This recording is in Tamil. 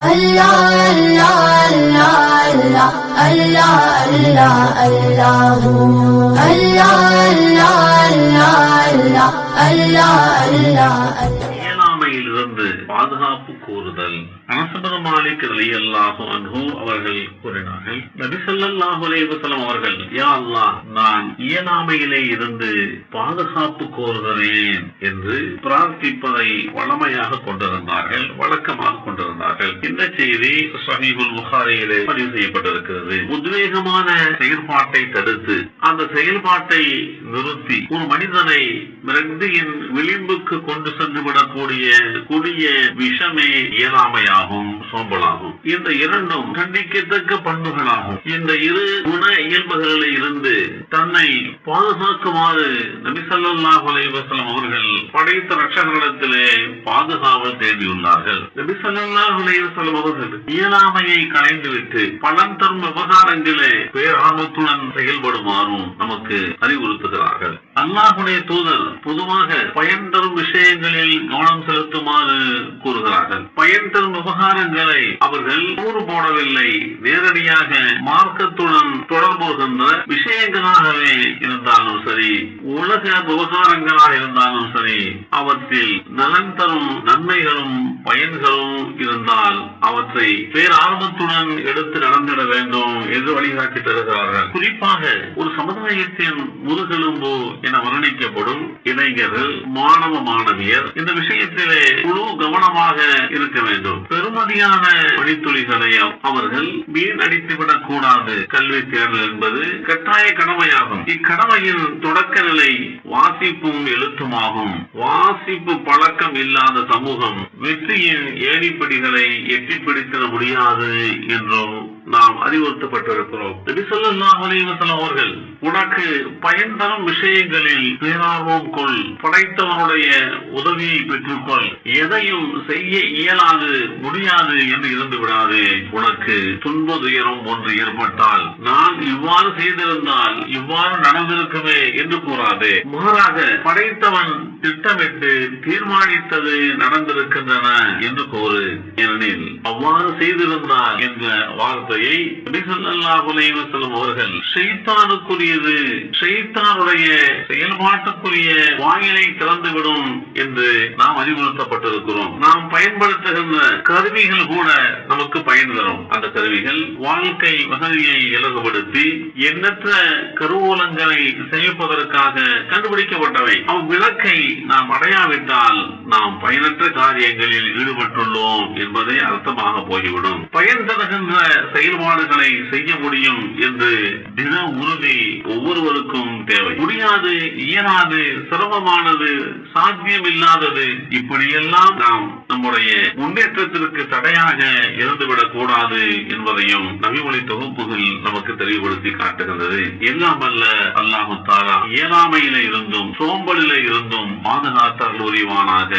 அல்லாஹ் அல்லாஹ் அல்லாஹ் இருந்து பாதுகாப்பு கூறுதல் அனசபர் மாலிக் அலி அல்லாஹு அன்ஹு அவர்கள் கூறினார்கள் நபிசல்லாஹு அலைவசலம் அவர்கள் யா அல்லாஹ் நான் இயலாமையிலே இருந்து பாதுகாப்பு கோருகிறேன் என்று பிரார்த்திப்பதை வளமையாக கொண்டிருந்தார்கள் வழக்கமாக கொண்டிருந்தார்கள். இந்த செய்தி சஹீஹுல் புகாரியிலே பதிவு செய்யப்பட்டிருக்கிறது. உத்வேகமான செயல்பாட்டை தடுத்து அந்த செயல்பாட்டை நிறுத்தி ஒரு மனிதனை மிருந்தியின் விளிம்புக்கு கொண்டு சென்று விடக்கூடிய கொடிய விஷமே இயலாமையாகும் சோம்பலாகும். இந்த இரண்டும் கண்டிக்கத்தக்க பண்புகளாகும். இந்த இரு குண இயல்புகளில் இருந்து தன்னை பாதுகாக்குமாறு நபிசல்லாஹ் அலைவாசலம் அவர்கள் படைத்த ரட்சகரிடத்திலே பாதுகாவல் தேடியுள்ளார்கள். நபிசல்லாஹ் அவர்கள் இயலாமையை களைந்துவிட்டு பலன் தரும் விவகாரங்களே பேராபத்துடன் செயல்படுமாறும் நமக்கு அறிவுறுத்துகிறார்கள். அல்லாஹுடைய தூதர் பொதுவாக பயன் தரும் விஷயங்களில் கவனம் செலுத்துமாறு கூறுகிறார்கள். பயன் தரும் விவகாரங்களை அவர்கள் கூறு போடவில்லை. நேரடியாக மார்க்கத்துடன் தொடர்புகின்ற விஷயங்களாகவே இருந்தாலும் சரி உலக விவகாரங்களாக இருந்தாலும் சரி அவற்றில் நலன் தரும் நன்மைகளும் பயன்களும் இருந்தால் அவற்றை பேரார்வத்துடன் எடுத்து நடந்திட வேண்டும் என்று வழிகாட்டி தருகிறார்கள். குறிப்பாக ஒரு சமுதாயத்தின் முதுகெலும்பு என வர்ணிக்கப்படும் இளைஞர்கள் மாணவ மாணவியர் இந்த விஷயத்திலே முழு கவனமாக இருக்க வேண்டும். பெருமதியான வழித்துளிகளை அவர்கள் வீணடித்துவிடக் கூடாது. கல்வி தேர்தல் என்பது கட்டாய கடமையாகும். இக்கடமையின் தொடக்க நிலை வாசிப்பும் எழுத்துமாகும். வாசிப்பு பழக்கம் இல்லாத சமூகம் வெற்றியின் ஏணிப்படிகளை எட்டி பிடித்திட முடியாது என்றும் நாம் அறிவுறுத்தப்பட்டிருக்கிறோம். அவர்கள் உனக்கு பயன் தரும் விஷயங்களில் பேரார்வம் கொள். படைத்தவனுடைய உதவியை பெற்றுக்கொள். எதையும் செய்ய இயலாது முடியாது என்று இருந்து விடாது. உனக்கு துன்ப துயரம் ஒன்று ஏற்பட்டால் நான் இவ்வாறு செய்திருந்தால் இவ்வாறு நடந்திருக்குமே என்று கூறாது. மாறாக படைத்தவன் திட்டமிட்டு தீர்மானித்தது நடந்திருக்கின்றன என்று கூறு. ஏனெனில் அவ்வாறு செய்திருந்தார் என்ற வார்த்தையை நபி ஸல்லல்லாஹு அவர்கள் வஸல்லம் கூறியது ஷைத்தானுக்குரியது செயல்பாட்டுக்குரிய வாயிலை திறந்துவிடும் என்று நாம் அறிவுறுத்தப்பட்டிருக்கிறோம். நாம் பயன்படுத்துகின்ற கருவிகள் கூட நமக்கு பயன் தரும். அந்த கருவிகள் வாழ்க்கை வசதியை இலகுபடுத்தி எண்ணற்ற கருவூலங்களை சேமிப்பதற்காக குறிக்கப்பட்டவை. அவ்விலக்கை நாம் அடையாவிட்டால் நாம் பயனற்ற காரியங்களில் ஈடுபட்டுள்ளோம் என்பதை அர்த்தமாக போய்விடும் பயன் தருகின்ற செயல்பாடுகளை செய்ய முடியும் என்று தின உறுதி ஒவ்வொருவருக்கும் தேவை. முடியாது இயலாது சிரமமானது சாத்தியமில்லாதது இப்படியெல்லாம் நாம் நம்முடைய முன்னேற்றத்திற்கு தடையாக இருந்துவிடக் கூடாது என்பதையும் நபிமொழி தொகுப்புகள் நமக்கு தெளிவுபடுத்தி காட்டுகின்றது. எல்லாம் அல்ல அல்லாஹு தாரா இயலாமையில இருந்து இருந்தும் சோம்பலில் இருந்தும் பாதுகாத்தல் உரிவானாக.